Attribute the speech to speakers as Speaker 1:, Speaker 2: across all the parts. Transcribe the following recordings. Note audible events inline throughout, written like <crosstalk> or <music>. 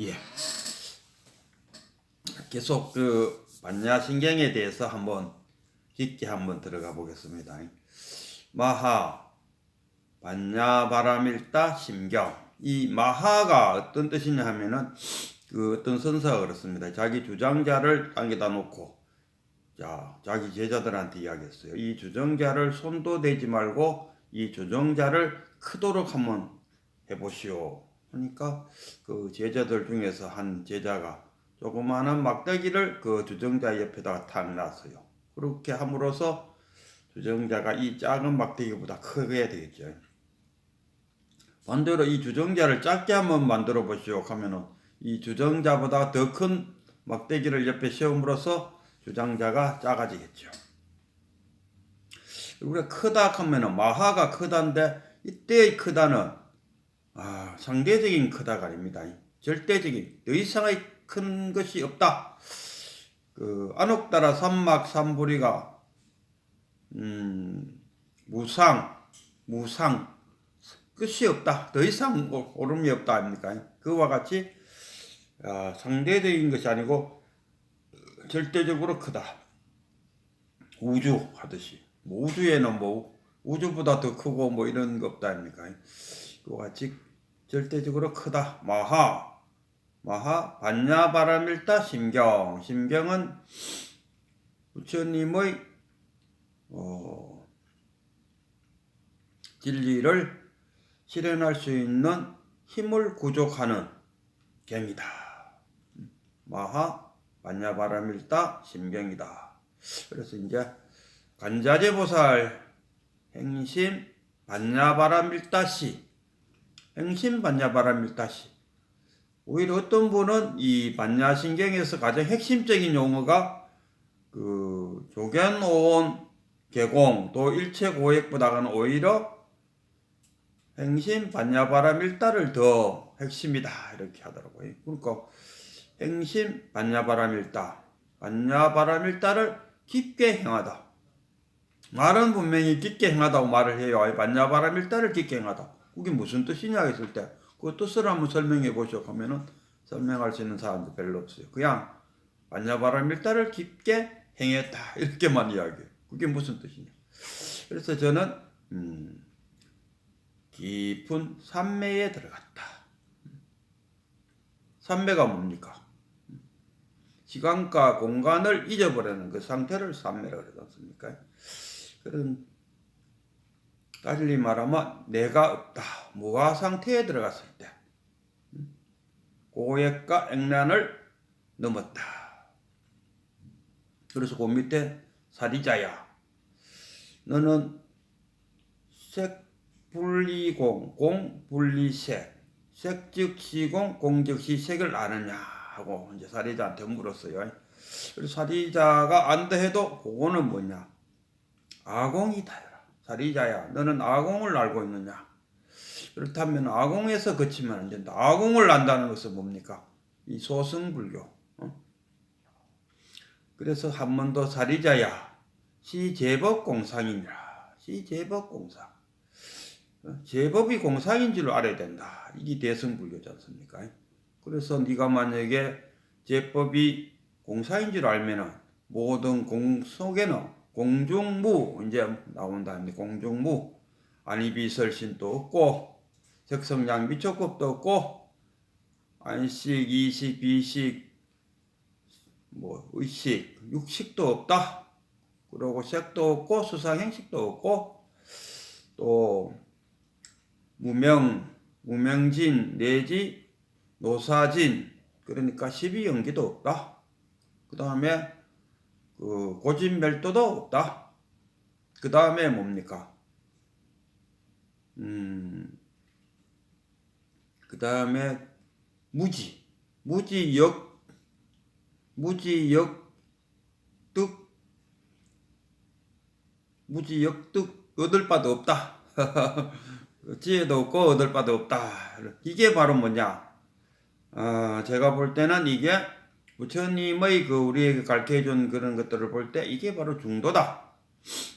Speaker 1: 예. 계속 그 반야신경에 대해서 한번 깊게 한번 들어가 보겠습니다. 마하 반야바라밀다 심경 이 마하가 어떤 뜻이냐 하면은 그 어떤 선사가 그렇습니다. 자기 주장자를 당겨다 놓고 자 자기 제자들한테 이야기했어요. 이 주정자를 손도 대지 말고 이 주정자를 크도록 한번 해보시오. 그러니까 그 제자들 중에서 한 제자가 조그마한 막대기를 그 주정자 옆에다가 탁 놨어요. 그렇게 함으로써 주정자가 이 작은 막대기보다 크게 되겠죠. 반대로 이 주정자를 작게 한번 만들어 보시오 하면은 이 주정자보다 더 큰 막대기를 옆에 세움으로써 주장자가 작아지겠죠. 우리가 크다 하면은 마하가 크다인데 이때의 크다는 아, 상대적인 크다가 아닙니다. 절대적인 더 이상의 큰 것이 없다. 그 안옥따라 삼막 삼부리가 음, 무상 무상 끝이 없다. 더 이상 오- 오름이 없다 아닙니까? 그와 같이 아, 상대적인 것이 아니고 절대적으로 크다. 우주 하듯이 뭐 우주에는 뭐 우주보다 더 크고 뭐 이런 거 없다 아닙니까? 그와 같이 절대적으로 크다. 마하 마하 반야바라밀다 심경 심경은 부처님의 어, 진리를 실현할 수 있는 힘을 구족하는 경이다. 마하 반야바라밀다 심경이다. 그래서 이제 간자재 보살 행심 반야바라밀다시 행심 반야바라밀다시 오히려 어떤 분은 이 반야신경에서 가장 핵심적인 용어가 그 조견오온 개공 또 일체 고액보다는 오히려 행심 반야바라밀다를 더 핵심이다 이렇게 하더라고요. 그러니까 행심 반야바라밀다 반야바라밀다를 깊게 행하다. 말은 분명히 깊게 행하다고 말을 해요. 아니, 반야바라밀다를 깊게 행하다. 그게 무슨 뜻이냐 했을 때 그 뜻을 한번 설명해 보시오 하면은 설명할 수 있는 사람도 별로 없어요. 그냥 반야바라 밀다를 깊게 행했다 <laughs> 이렇게만 이야기해요. 그게 무슨 뜻이냐. 그래서 저는 음, 깊은 산매에 들어갔다. 산매가 뭡니까? 시간과 공간을 잊어버리는 그 상태를 산매라고 그러지 않습니까? 그런 달리 말하면 내가 없다. 무아 상태에 들어갔을 때 고액과 액란을 넘었다. 그래서 그 밑에 사리자야. 너는 색 분리공, 공 분리색, 색 즉 시공, 공 즉 시색을 아느냐 하고 이제 사리자한테 물었어요. 그래서 사리자가 안다 해도 그거는 뭐냐? 아공이다. 사리자야, 너는 아공을 알고 있느냐? 그렇다면 아공에서 그치면 안 된다. 아공을 안다는 것은 뭡니까? 이 소승불교. 어? 그래서 한 번 더 사리자야, 시 제법 공상이니라. 시 제법 공상. 어? 제법이 공상인 줄 알아야 된다. 이게 대승불교지 않습니까? 그래서 네가 만약에 제법이 공상인 줄 알면은 모든 공 속에는 공중무 이제 나온다는데 공중무 안이비설신도 없고 색성량 미초급도 없고 안식 이식 비식 뭐 의식 육식도 없다. 그리고 색도 없고 수상행식도 없고 또 무명 무명진 내지 노사진 그러니까 십이연기도 없다. 그 다음에 그 고진멸도도 없다. 그 다음에 뭡니까? 음, 그 다음에 무지, 무지역, 무지역 득, 무지역 득 얻을 바도 없다. <laughs> 지혜도 없고 얻을 바도 없다. 이게 바로 뭐냐? 아, 제가 볼 때는 이게 부처님의 그 우리에게 가르쳐 준 그런 것들을 볼 때 이게 바로 중도다.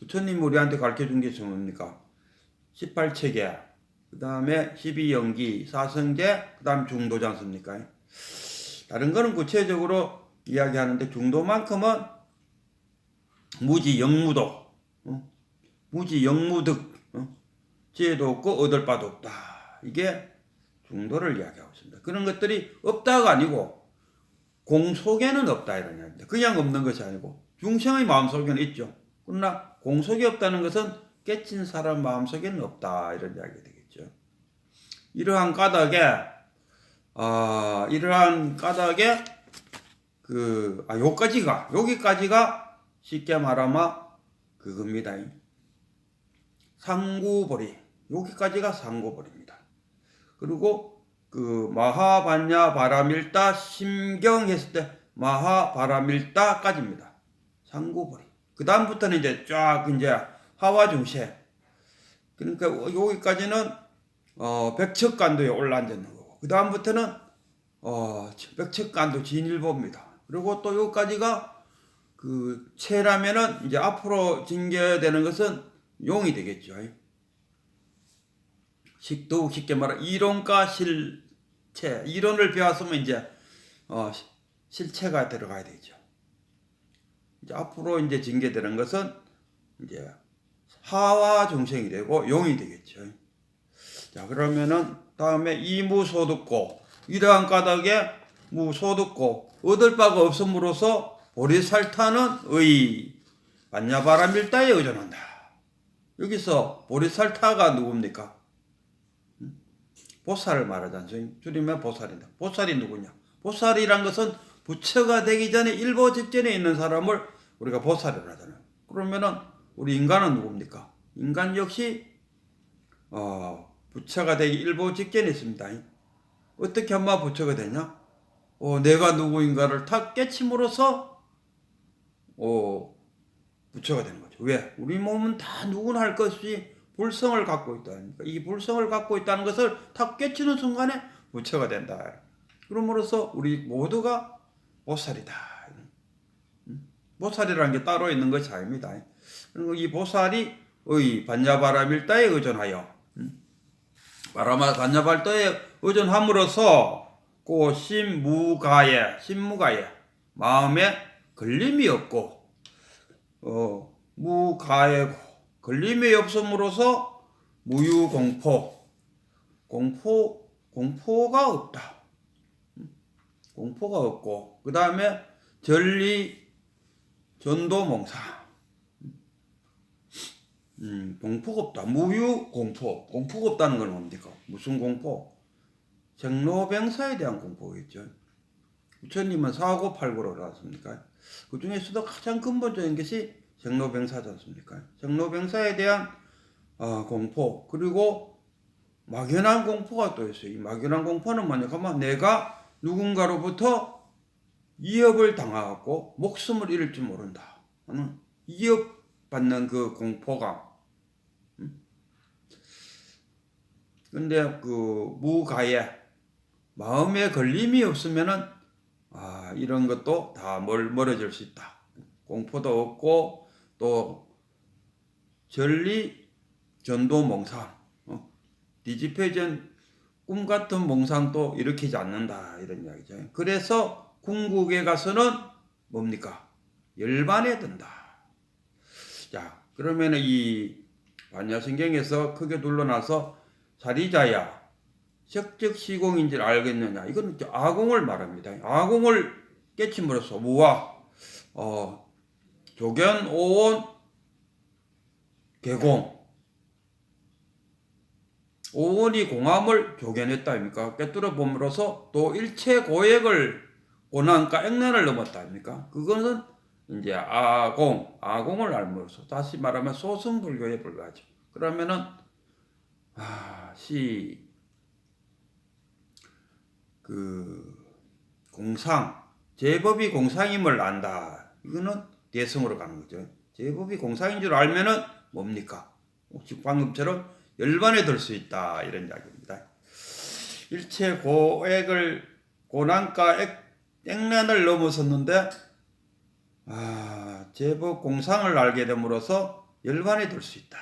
Speaker 1: 부처님 우리한테 가르쳐 준 게 뭡니까? 18체계, 그 다음에 12연기, 사성제, 그 다음 중도지 않습니까? 다른 거는 구체적으로 이야기하는데 중도만큼은 무지 영무도, 어? 무지 영무득, 어? 지혜도 없고 얻을 바도 없다. 이게 중도를 이야기하고 있습니다. 그런 것들이 없다가 아니고 공 속에는 없다 이런 이야기입니다. 그냥 없는 것이 아니고 중생의 마음 속에는 있죠. 그러나 공 속에 없다는 것은 깨친 사람 마음 속에는 없다 이런 이야기가 되겠죠. 이러한 까닭에 아 이러한 까닭에 그, 아, 요까지가, 여기까지가 쉽게 말하면 그겁니다. 상구보리. 여기까지가 상구보리입니다. 그리고 그 마하반야 바라밀다 심경 했을 때 마하바라밀다까지입니다. 상구보리. 그 다음부터는 이제 쫙 이제 하와 중세. 그러니까 여기까지는 어, 백척간도에 올라앉는 거고. 그 다음부터는 어, 백척간도 진일보입니다. 그리고 또 여기까지가 그 체라면은 이제 앞으로 징계되는 것은 용이 되겠죠. 더욱 쉽게 말하 이론과 실체 이론을 배웠으면 이제 어, 실체가 들어가야 되죠. 이제 앞으로 이제 징계되는 것은 이제 하와 중생이 되고 용이 되겠죠. 자 그러면은 다음에 이무소득고 이러한 까닭에 무소득고 얻을 바가 없음으로써 보리살타는 의 반야바라밀다에 의존한다. 여기서 보리살타가 누굽니까? 보살을 말하지 않습니까? 줄이면 보살이다. 보살이 누구냐? 보살이란 것은 부처가 되기 전에 일보 직전에 있는 사람을 우리가 보살이라 하잖아요. 그러면은 우리 인간은 누굽니까? 인간 역시 어, 부처가 되기 일보 직전에 있습니다. 어떻게 하면 부처가 되냐? 어, 내가 누구인가를 다 깨침으로써 어, 부처가 되는 거죠. 왜? 우리 몸은 다 누구나 할 것이 불성을 갖고 있다니까. 이 불성을 갖고 있다는 것을 다 깨치는 순간에 부처가 된다. 그러므로써 우리 모두가 보살이다. 보살이라는 게 따로 있는 것이 아닙니다. 그리고 이 보살이 의 반야바라밀다에 의존하여 바라마 반야발도에 의존함으로써 그 신무가에 신무가에 마음에 걸림이 없고 어 무가에 걸림이 없음으로써 무유공포 공포 공포가 없다. 공포가 없고 그 다음에 전리 전도몽사 음, 공포가 없다. 무유 공포. 공포가 없다는 건 뭡니까? 무슨 공포? 생로병사에 대한 공포겠죠. 부처님은 사고 팔고로 나왔습니까? 그 중에서도 가장 근본적인 것이 생로병사지 않습니까? 생로병사에 대한 어, 공포 그리고 막연한 공포가 또 있어요. 이 막연한 공포는 뭐냐? 하면 내가 누군가로부터 위협을 당하고 목숨을 잃을지 모른다. 하는 위협 받는 그 공포감. 근데 그 무가에 마음에 걸림이 없으면은 아 이런 것도 다 멀, 멀어질 수 있다. 공포도 없고 또 전리 전도 몽상 어? 뒤집혀진 꿈 같은 몽상도 일으키지 않는다 이런 이야기죠. 그래서 궁극에 가서는 뭡니까 열반에 든다. 자 그러면은 이 반야성경에서 크게 둘러나서 자리자야 적적 시공인지를 알겠느냐 이건 아공을 말합니다. 아공을 깨침으로써 무와 어, 조견 오온 개공 오온이 공함을 조견했다 아닙니까? 깨뚫어 봄으로써 또 일체 고액을 고난과 액난을 넘었다 아닙니까? 그것은 이제 아공 아공을 알므로써 다시 말하면 소승불교에 불과하죠. 그러면은 아, 시, 그, 공상, 제법이 공상임을 안다. 이거는 대성으로 가는 거죠. 제법이 공상인 줄 알면은 뭡니까? 혹시 방금처럼 열반에 들 수 있다. 이런 이야기입니다. 일체 고액을, 고난과 액, 액난을 넘어섰는데, 아, 제법 공상을 알게 됨으로써 열반에 들 수 있다.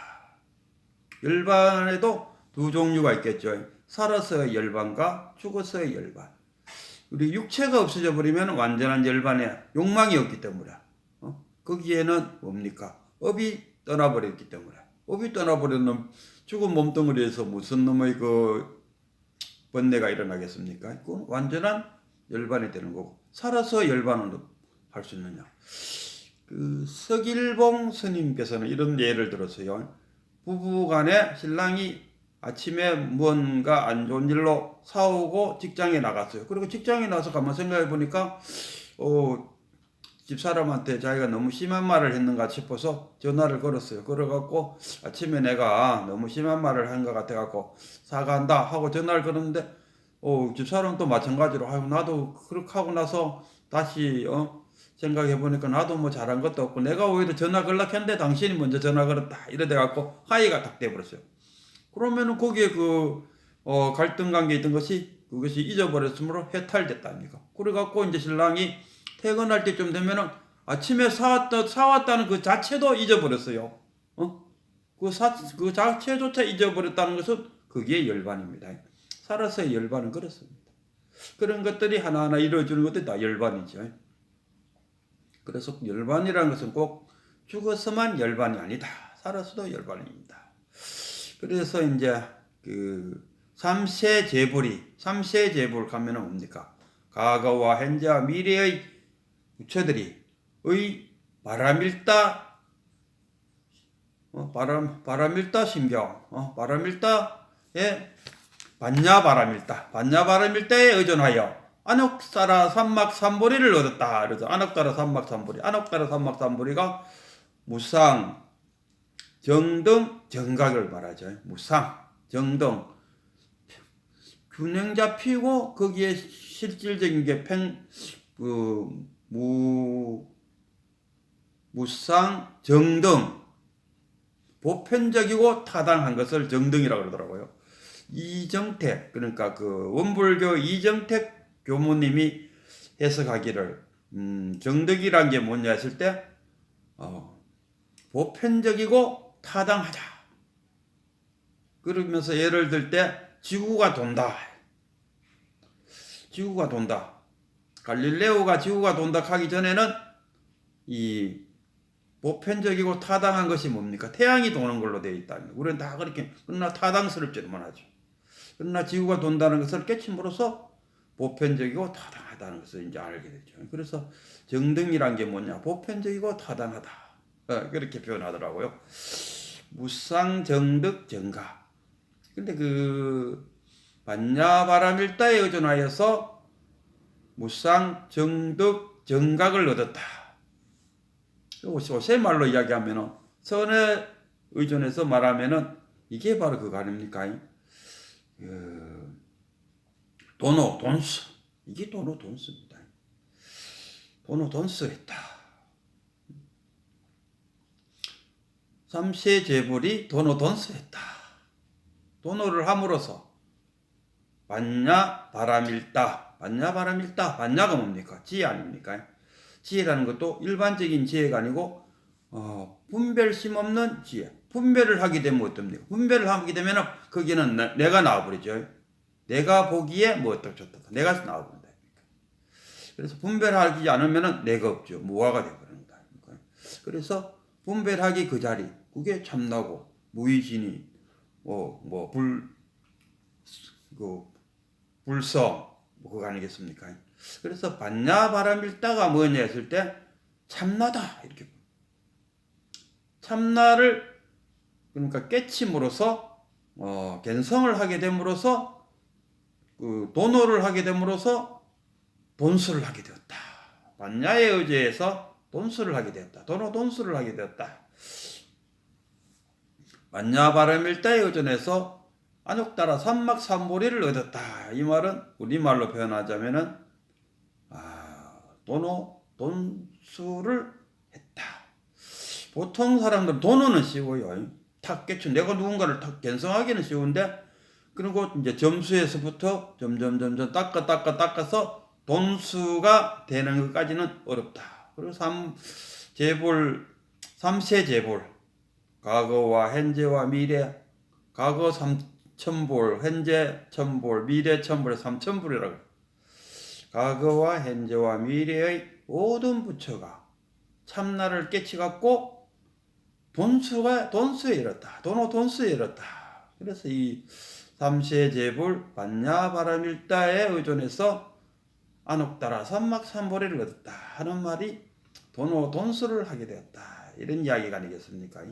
Speaker 1: 열반에도 두 종류가 있겠죠. 살아서의 열반과 죽어서의 열반. 우리 육체가 없어져 버리면 완전한 열반의 욕망이 없기 때문에 어? 거기에는 뭡니까? 업이 떠나버렸기 때문에 업이 떠나버리는 죽은 몸뚱어리에서 무슨 놈의 그 번뇌가 일어나겠습니까? 그건 완전한 열반이 되는 거고 살아서 열반을 할 수 있느냐? 그 서길봉 스님께서는 이런 예를 들었어요. 부부 간에 신랑이 아침에 뭔가 안 좋은 일로 싸우고 직장에 나갔어요. 그리고 직장에 나서 가만 생각해 보니까 어 집사람한테 자기가 너무 심한 말을 했는가 싶어서 전화를 걸었어요. 걸어갖고 아침에 내가 너무 심한 말을 한 것 같아갖고 사과한다 하고 전화를 걸었는데 어 집사람도 마찬가지로 아유 나도 그렇게 하고 나서 다시 어 생각해 보니까 나도 뭐 잘한 것도 없고 내가 오히려 전화 걸락했는데 당신이 먼저 전화 걸었다 이래 돼갖고 화해가 딱 돼버렸어요. 그러면은 거기에 그 어, 갈등 관계 있던 것이 그것이 잊어버렸으므로 해탈됐다 아닙니까? 그래갖고 이제 신랑이 퇴근할 때쯤 되면은 아침에 사왔다 사왔다는 그 자체도 잊어버렸어요. 어? 그 사, 그 자체조차 잊어버렸다는 것은 그게 열반입니다. 살아서의 열반은 그렇습니다. 그런 것들이 하나하나 이루어지는 것들이 다 열반이죠. 그래서 열반이라는 것은 꼭 죽어서만 열반이 아니다. 살아서도 열반입니다. 그래서 이제 그 삼세 제불이 삼세 제불 가면은 뭡니까? 과거와 현재와 미래의 부처들이 의 바람일다 어, 바람 바람일다 심경 어, 바람일다의 반야 바람일다 반야 바람일다에 의존하여 안옥따라 삼막 삼보리를 얻었다. 그래서 안옥따라 삼막 삼보리 안옥따라 삼막 삼보리가 무상 정등 정각을 말하죠. 무상 정등 균형 잡히고 거기에 실질적인 게 팽, 그, 무, 무상, 정등. 보편적이고 타당한 것을 정등이라고 그러더라고요. 이정택, 그러니까 그 원불교 이정택 교무님이 해석하기를, 음, 정덕이란 게 뭐냐 했을 때, 어, 보편적이고 타당하다. 그러면서 예를 들 때, 지구가 돈다. 지구가 돈다. 갈릴레오가 지구가 돈다 하기 전에는 이 보편적이고 타당한 것이 뭡니까? 태양이 도는 걸로 되어 있다. 우리는 다 그렇게 그러나 타당스럽지만 하죠. 그러나 지구가 돈다는 것을 깨침으로써 보편적이고 타당하다는 것을 이제 알게 되죠. 그래서 정등이란 게 뭐냐? 보편적이고 타당하다. 어, 그렇게 표현하더라고요. 무상 정득 정가. 근데 그 반야바람일다에 의존하여서 무상 정득 정각을 얻었다. 세 말로 이야기하면은 선에 의존해서 말하면은 이게 바로 그거 아닙니까? 그 도노 돈스 이게 도노 돈스입니다. 도노 돈스했다. 삼세 재불이 도노 돈스했다. 도노를 함으로써 반야 바람일다. 반야 바람 일다. 반야가 뭡니까? 지혜 아닙니까? 지혜라는 것도 일반적인 지혜가 아니고 어, 분별심 없는 지혜. 분별을 하게 되면 어떻습니까? 분별을 하게 되면 거기는 나, 내가 나와버리죠. 내가 보기에 뭐 어떻다 좋다. 내가 나와버린다. 그래서 분별하지 않으면 내가 없죠. 무화가 되어버린다. 그래서 분별하기 그 자리. 그게 참나고 무의진이 뭐, 뭐, 불, 그, 불성, 뭐, 그거 아니겠습니까? 그래서 반야 바람일다가 뭐냐 했을 때, 참나다. 이렇게. 참나를, 그러니까 깨침으로써, 어, 견성을 하게 됨으로써, 그, 도노를 하게 됨으로써, 돈수를 하게 되었다. 반야에 의지해서 돈수를 하게 되었다. 도노 돈수를 하게 되었다. 만야바람일다에 의존해서 안욕따라 삼막삼보리를 얻었다. 이 말은 우리말로 표현하자면은 아, 도노 돈수를 했다. 보통 사람들 도노는 쉬워요. 탁 깨쳐 내가 누군가를 탁 견성하기는 쉬운데 그리고 이제 점수에서부터 점점 점점 닦아 닦아 닦아서 돈수가 되는 것까지는 어렵다. 그리고 삼 재볼 삼세 재볼 과거와 현재와 미래, 과거 3 천볼, 현재 천볼, 미래 천볼에 3천볼이라고. 과거와 현재와 미래의 모든 부처가 참나를 깨치갖고 돈수가 돈수에 이렇다. 돈오 돈수에 이렇다. 그래서 이 삼세제불 반야 바람일다에 의존해서 안옥 따라 삼막 삼보리를 얻었다 하는 말이 돈오 돈수를 하게 되었다. 이런 이야기가 아니겠습니까?